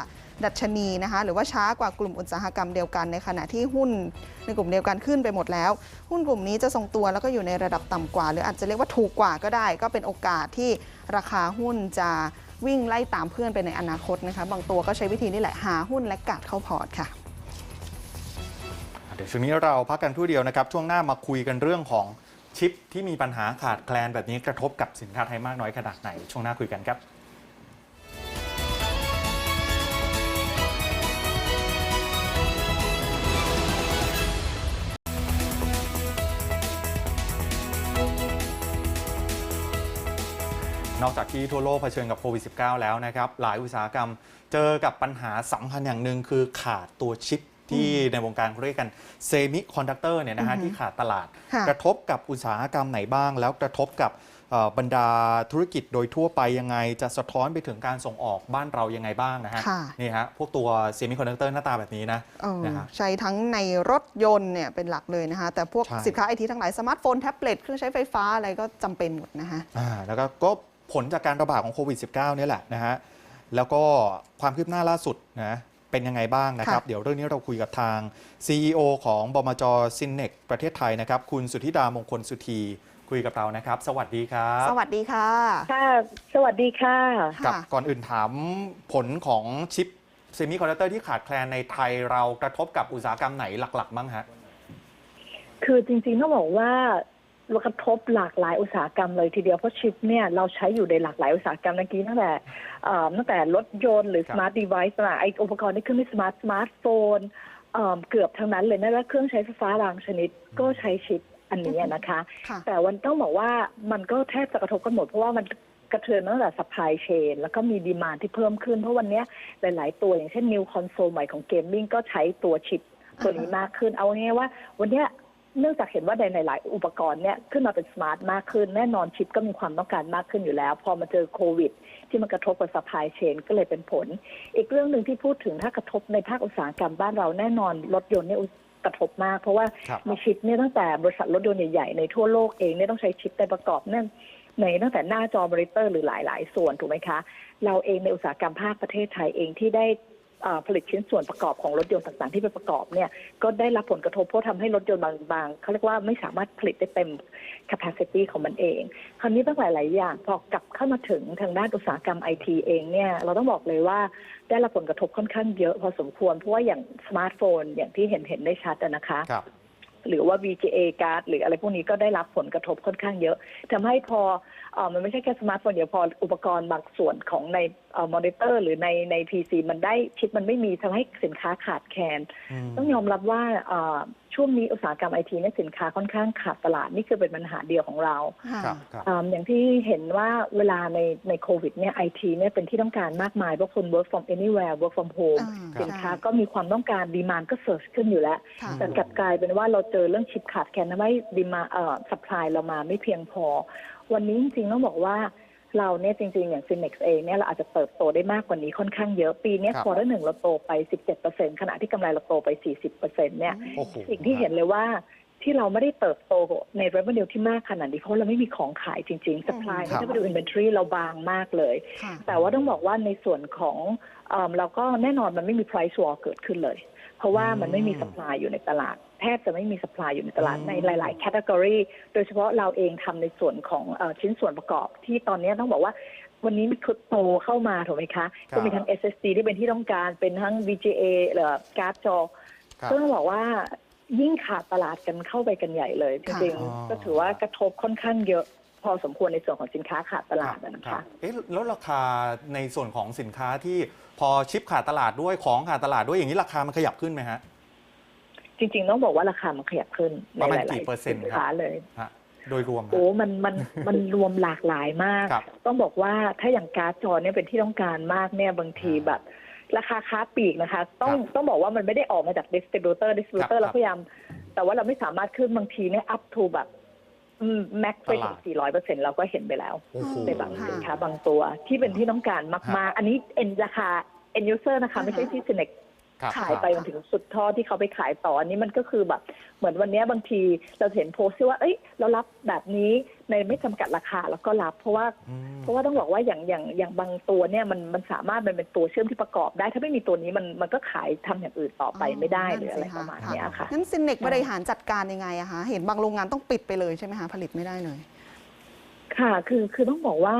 B: ดัชนีนะคะหรือว่าช้ากว่ากลุ่มอุตสาหกรรมเดียวกันในขณะที่หุ้นในกลุ่มเดียวกันขึ้นไปหมดแล้ว หุ้นกลุ่มนี้จะทรงตัวแล้วก็อยู่ในระดับต่ำกว่า หรืออาจจะเรียกว่าถูกกว่าก็ได้ ก็เป็นโอกาสที่ราคาหุ้นจะ วิ่งไล่ตามเพื่อนไปในอนาคตนะคะบางตัวก็ใช้วิธีนี้แหละหาหุ้นและกัดเข้าพอร์ตค่ะ
C: เดี๋ยวช่วงนี้เราพักกันทู่เดียวนะครับ ช่วงหน้ามาคุยกันเรื่องของชิปที่มีปัญหาขาดแคลนแบบนี้กระทบกับสินค้าไทยมากน้อยขนาดไหน ช่วงหน้าคุยกันครับ นอกจากที่ทั่วโลกเผชิญกับโควิด -19 แล้วนะครับ หลายอุตสาหกรรมเจอกับปัญหาสำคัญอย่างหนึ่งคือขาดตัวชิปที่ในวงการเขาเรียกกันเซมิคอนดักเตอร์เนี่ยนะฮะ
B: อือฮึ
C: ที่ขาดตลาด
B: ค่ะ
C: กระทบกับอุตสาหกรรมไหนบ้าง แล้วกระทบกับเอ่อบรรดาธุรกิจโดยทั่วไปยังไง จะสะท้อนไปถึงการส่งออกบ้านเรายังไงบ้างนะฮะ
B: ค่ะ
C: นี่ฮะพวกตัวเซมิคอนดักเตอร์หน้าตาแบบนี้นะ
B: เออ
C: นะฮะ
B: ใช้ทั้งในรถยนต์เนี่ยเป็นหลักเลยนะคะแต่พวก
C: ใช่
B: สินค้าไอทีทั้งหลายสมาร์ทโฟน แท็บเล็ตเครื่องใช้ไฟฟ้าอะไรก็จำเป็นหมดนะคะ
C: อ่าแล้วก็ก็ ผลจากการระบาดของโควิด -19 เนี่ยแหละนะฮะแล้วก็ความคืบหน้าล่าสุดนะเป็นยังไงบ้างนะครับ
B: ค่ะ
C: เดี๋ยวเรื่องนี้เราคุยกับทาง CEO ของบมจซินเนกประเทศไทยนะครับ คุณสุธิดามงคลสุธีคุยกับเรานะครับ สวัสดีครับ
B: สวัสดีค่ะ
E: ค่ะ สวัสดีค่ะ
C: กับ
B: ค่ะ
C: ก่อนอื่นถามผลของชิปเซมิคอนดักเตอร์ที่ขาดแคลนในไทยเรากระทบกับอุตสาหกรรมไหนหลักๆบ้างฮะ
E: คือจริงๆต้องบอกว่าเรา กระทบหลากหลายอุตสาหกรรมเลยทีเดียวเพราะชิปเนี่ยเราใช้อยู่ในหลากหลายอุตสาหกรรมเมื่อกี้ตั้งแต่เอ่อตั้งแต่รถยนต์หรือ
C: ครั
E: ส
C: บ
E: มาร์ทเดเวิ์นะไออุปกรณ์ที่ขึ้นในสมาร์ทสมาร์ทโฟนเอ่อเกือบทั้งนั้นเลยนะและเครื่องใช้ไฟฟ้าบางชนิดก็ใช้ชิปอันนี้นะคะ
B: ค่ะ
E: แต่วันต้องบอกว่ามันก็แทบจะกระทบกันหมดเพราะว่ามันกระเทือนตั้งแต่ supply chain แล้วก็มีดีมานที่เพิ่มขึ้น เพราะวันเนี้ยหลาย ๆ ตัวอย่างเช่น new console ใหม่ของเกมมิ่งก็ใช้ตัวชิปตัวนี้มากขึ้น เอาง่ายๆว่าวันเนี้ย เนื่องจากเห็นว่าในหลาย ๆ อุปกรณ์เนี่ยขึ้นมาเป็นสมาร์ทมากขึ้น แน่นอนชิปก็มีความต้องการมากขึ้นอยู่แล้ว พอมาเจอโควิด ที่มันกระทบกับ supply chain ก็เลยเป็นผล อีกเรื่องหนึ่งที่พูดถึงถ้ากระทบในภาคอุตสาหกรรมบ้านเราแน่นอนรถยนต์เนี่ยกระทบมาก เพราะว่า
C: ครับ
E: มีชิปเนี่ยตั้งแต่บริษัทรถยนต์ใหญ่ ๆ ในทั่วโลกเองเนี่ยต้องใช้ชิปในประกอบเนื่องในตั้งแต่หน้าจอมอนิเตอร์หรือหลาย ๆ ส่วนถูกไหมคะ เราเองในอุตสาหกรรมภาคประเทศไทยเองที่ได้เอ่อ ผลิตชิ้นส่วนประกอบของรถยนต์ต่างๆ ที่ไปประกอบเนี่ยก็ได้รับผลกระทบเพราะทำให้รถยนต์บางๆเขาเรียกว่าไม่สามารถผลิตได้เต็ม capacity ของมันเอง คราวนี้ตั้งหลายๆอย่าง พอกลับเข้ามาถึงทางด้านอุตสาหกรรมไอทีเองเนี่ยเราต้องบอกเลยว่าได้รับผลกระทบค่อนข้างเยอะพอสมควร เพราะว่าอย่างสมาร์ทโฟนอย่างที่เห็นเห็นได้ชัดอะนะคะ
C: ครับ
E: หรือว่า VGA card หรืออะไรพวกนี้ก็ได้รับผลกระทบค่อนข้างเยอะทำให้พอเอ่อ มันไม่ใช่แค่สมาร์ทโฟนเดียวพออุปกรณ์บางส่วนของในมอนิเตอร์ หรือในใน PC มันได้ชิปมันไม่มีทำให้สินค้าขาดแคลน
C: ม
E: ต้องยอมรับว่าเอ่อช่วงนี้อุตสาหกรรมไอทีเนี่ยสินค้าค่อนข้างขาดตลาดนี่คือเป็นปัญหาเดียวของเรา
B: ค่ะ
C: ครับครับ
E: อ่าอย่างที่เห็นว่าเวลาในในโควิดเนี่ยไอทีเนี่ยเป็นที่ต้องการมากมายพวกคน work from anywhere work from home
B: อ่า
E: สินค้า
B: ใช่
E: ก็มีความต้องการดีมานก็เซิร์ชขึ้นอยู่แล้ว
B: ค่ะ
E: แต่กลับกลายเป็นว่าเราเจอเรื่องชิปขาดแคลนทำให้ดีมาเอ่อสัพพลายเรามาไม่เพียงพอ วันนี้จริงๆต้องบอกว่าเราเนี่ยจริงๆ อย่าง Cinex เองเนี่ยเราอาจจะเติบโตได้มากกว่านี้ค่อนข้างเยอะปีเนี้
C: ครับ
E: ควอเตอร์หนึ่งเราโตไป 17%ขณะที่กำไรเราโตไป 40%เนี่ย
C: โอ้โห
E: สิ่งที่เห็นเลยว่าที่เราไม่ได้เติบโตใน revenue ที่มากขนาดนี้เพราะเราไม่มีของขายจริงๆ supply
C: ครับ
E: ถ้าไปดู inventory เราบางมากเลย
B: ค่ะ
E: แต่ว่าต้องบอกว่าในส่วนของเอมเราก็แน่นอนมันไม่มี price war เกิดขึ้นเลย เพราะว่ามันไม่มี supply อยู่ในตลาดแทบจะไม่มี supply อยู่ในตลาด
C: อืม
E: ในหลายๆ category โดยเฉพาะเราเองทำในส่วนของเออชิ้นส่วนประกอบที่ตอนนี้ต้องบอกว่าวันนี้มีคริปโตเข้ามาถูกไหมคะ
C: ครับ
E: ก็มีทั้ง SSD ที่เป็นที่ต้องการเป็นทั้ง VGA หรือการ์ดจอ
C: ครับ
E: ก็ต้องบอกว่ายิ่งขาดตลาดกันเข้าไปกันใหญ่เลยจ
B: ค่ะ
E: ริง
C: อ๋อ
E: ๆก็ถือว่ากระทบค่อนข้างเยอะพอสมควรในส่วนของสินค้าขาดตลาดนะ
C: ครั
E: คะ
C: บเอ๊ะแล้วราคาในส่วนของสินค้าที่พอชิปขาดตลาดด้วยของขาดตลาดด้วยอย่างนี้ราคามันขยับขึ้นไหมฮะ
E: จริง ๆ ต้องบอกว่าราคามันขยับขึ้นใน
C: ประมาณ
E: หลาย
C: กี่
E: ๆ
C: เปอร์เซ็นต์
E: สิน
C: ครับ
E: ค้าเลย
C: ฮะโดยรวมฮะ
E: โอ้ มัน มัน มันรวมหลากหลายมาก
C: ครับ
E: ต้องบอกว่าถ้าอย่างการ์ดจอเนี่ยเป็นที่ต้องการมากเนี่ยบางทีแบบราคาค้าปลีกนะคะ ต้อง
C: ครับ
E: ต้องบอกว่ามันไม่ได้ออกมาจากดิสติบิวเตอร์ดิสติบิวเตอ
C: ครั
E: ร์
C: บ
E: เราพยายาม แต่ว่าเราไม่สามารถขึ้นบางทีเนี่ยอัพทูแบบแม็กไป
C: ต
E: ถึ
C: ลาด
E: ง400เปอร์เซ็นต์เราก็เห็นไปแล้ว
C: โอ้โห
E: ในบาง
B: ค่ะ
E: สินค้าบางตัวที่เป็นที่ต้องการมาก ๆ อันนี้เอ็นราคา end user นะคะ ไม่ใช่ที่ Cinex
C: ครับ
E: ขายไปจนถึงสุดท่อที่เขาไปขายต่ออันนี้มันก็คือแบบ เหมือนวันเนี้ยบางทีเราเห็นโพสต์ที่ว่า เอ้ย เรารับแบบนี้ในไม่จำกัดราคาแล้วก็รับ เพราะว่า
C: อืม
E: เพราะว่าต้องบอกว่าอย่างอย่างอย่างบางตัวเนี่ยมันมันสามารถมันเป็นตัวเชื่อมที่ประกอบได้ ถ้าไม่มีตัวนี้มันมันก็ขายทำอย่างอื่นต่อไปไม่ได้หรืออะไรประมาณเนี้ยค่ะ
B: งั้นซินเนกบริหารจัดการยังไงอะคะเห็นบางโรงงานต้องปิดไปเลยใช่ไหมคะผลิตไม่ได้เลย
E: ค่ะ คือคือต้องบอกว่า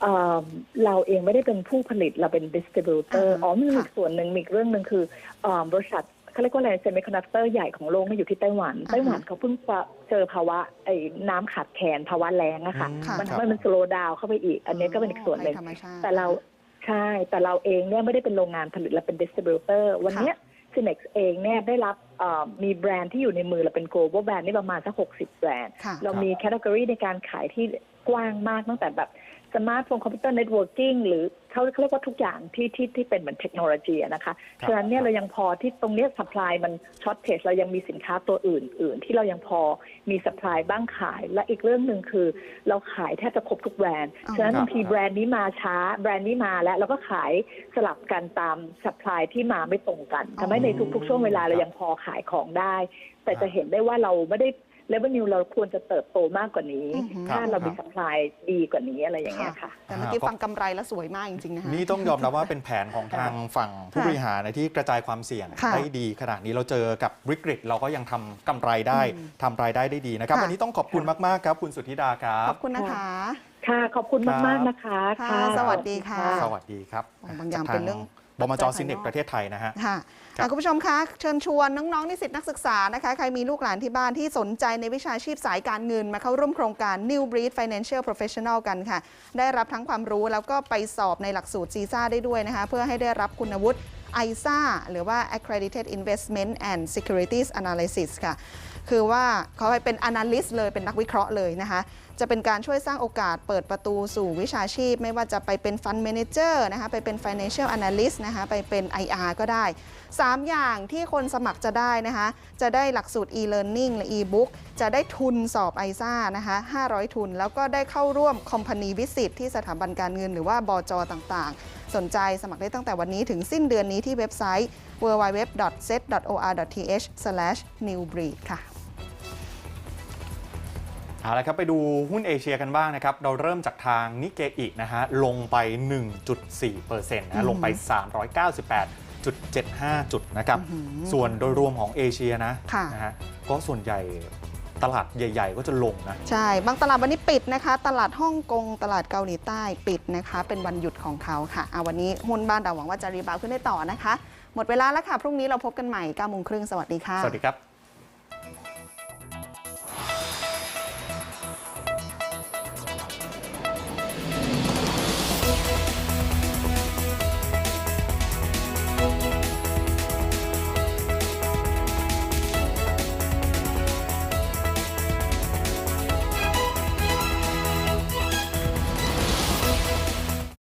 E: เอ่อเราเองไม่ได้เป็นผู้ผลิตเราเป็นดิสติบิวเตอร์
B: อ่าฮะ
E: อ๋อมีอีก
B: ค่ะ
E: ส่วนหนึ่งมีอีกเรื่องหนึ่งคือเอ่อบริษัทเขาเรียกว่าอะไรเซมิคอนดักเตอร์ใหญ่ของโลกเนี่ยอยู่ที่ไต้หวัน
B: อ่าฮะ
E: ไต้หวันเขาเพิ่งเจอภาวะไอ้น้ำขาดแคลนภาวะแล้งอะค่ะ
C: อืม
B: ค่ะ
E: มันทำให้มันสโลว์ดาวเข้าไปอีก อันนี้ก็เป็นอีกส่วนหนึ่ง
B: ภัยธรรมชาติ
E: แต่เราใช่ แต่เราเองเนี่ยไม่ได้เป็นโรงงานผลิตเราเป็นดิสติบิวเตอร์วันเนี้ย Cinex เองเนี่ยได้รับเอ่อมีแบรนด์ที่อยู่ในมือเราเป็น global brand นี่ประมาณสักหกสิบแบรนด์
B: ค่ะ
E: เรามีแคตตากรีในการขายที่กว้างมากตั้งแต่แบบ สมาร์ทโฟนคอมพิวเตอร์เน็ตเวิร์กิ่งหรือเขาเขาเรียกว่าทุกอย่างที่ที่ที่เป็นเหมือนเทคโนโลยีอะนะคะ
C: ครับ
E: ฉะนั้นเนี่ยเรายังพอที่ตรงเนี้สป라이มันช็อตเทสเรายังมีสินค้าตัวอื่นอื่นที่เรายังพอมีสป라이บ้างขาย และอีกเรื่องหนึ่งคือ เราขายแทบจะครบทุกแบรนด์
B: อ๋อ
E: ฉะนั้น
C: ครับ
E: บางทีแบรนด์นี้มาช้า แบรนด์นี้มาแล้วเราก็ขายสลับกันตามสป라이ที่มาไม่ตรงกันทำให้ในทุกๆช่วงเวลาเรายังพอขายของได้ แต่จะเห็นได้ว่าเราไม่ได้ เลเวนิวเราควรจะเติบโตมากกว่านี้
B: อือหือ
E: ถ้าเรามี
C: ค
E: ส
C: รับ
E: ป라이ดีกว่านี้อะไรอย่างเงี้ยค่ะ
B: แต่เมื่อกี้ฟังกำไรแล้วสวยมากจริงๆนะคะ
C: นี่ต้องยอมรับว่าเป็นแผนของทางฝั่งผู้บริหารนะที่กระจายความเสี่ยง
B: ค่ะ
C: ได้ดีขนาดนี้เราเจอกับวิกฤตเราก็ยังทำกำไรได้
B: อืม
C: ทำรายได้ได้ดีนะครับ
B: ค่ะ
C: วันนี้ต้องขอบคุณมาก ๆ ครับ คุณสุทธิดาครั
B: ข
C: บ
B: อบคุณนะคะ
E: ค่ะ ขอบคุณ
C: ครับ
E: มาก ๆ นะคะ
B: ค่ะสวัสดีค่ะ
C: สวัสดีครับ
B: บางอย่างเป็นเรื่อง
C: บมจ
B: ปัจจัย
C: ซินเนก
B: ภายนอก
C: ประเทศไทยนะฮะ
B: ค่ะ
C: ครับ
B: อะคุณผู้ชมคะเชิญชวนน้องๆนิสิตนักศึกษานะคะใครมีลูกหลานที่บ้านที่สนใจในวิชาชีพสายการเงิน มาเข้าร่วมโครงการ New Breed Financial Professional กันค่ะ ได้รับทั้งความรู้แล้วก็ไปสอบในหลักสูตร CISA ได้ด้วยนะคะ เพื่อให้ได้รับคุณวุฒิ ISA หรือว่า Accredited Investment and Securities Analysis ค่ะ คือว่าเขาให้เป็น analyst เลยเป็นนักวิเคราะห์เลยนะคะ จะเป็นการช่วยสร้างโอกาสเปิดประตูสู่วิชาชีพ ไม่ว่าจะไปเป็น fund manager นะคะไปเป็น financial analyst นะคะไปเป็น IR ก็ได้ 3 อย่างที่คนสมัครจะได้นะคะจะได้หลักสูตร e-learning และ e-book จะได้ทุนสอบ ISA นะคะ500 ทุน แล้วก็ได้เข้าร่วม company visit ที่สถาบันการเงินหรือว่าบจต่างๆ สนใจสมัครได้ตั้งแต่วันนี้ถึงสิ้นเดือนนี้ที่เว็บไซต์ www.set.or.th/newbreed ค่ะ
C: เอาละครับไปดูหุ้นเอเชียกันบ้างนะครับ เราเริ่มจากทางนิเกอินะฮะลงไป 1.4%นะฮะลงไป 398.75 จุดนะครับ ส่วนโดยรวมของเอเชียนะ
B: ค่ะ
C: นะฮะก็ส่วนใหญ่ตลาดใหญ่ ๆ ก็จะลงนะ
B: ใช่ บางตลาดวันนี้ปิดนะคะ ตลาดฮ่องกง ตลาดเกาหลีใต้ปิดนะคะ เป็นวันหยุดของเขาค่ะเอาวันนี้หุ้นบ้านเราหวังว่าจะรีบาวด์ขึ้นได้ต่อนะคะ หมดเวลาแล้วค่ะ พรุ่งนี้เราพบกันใหม่9โมงครึ่งสวัสดีค่ะ
C: สวัสดีครับ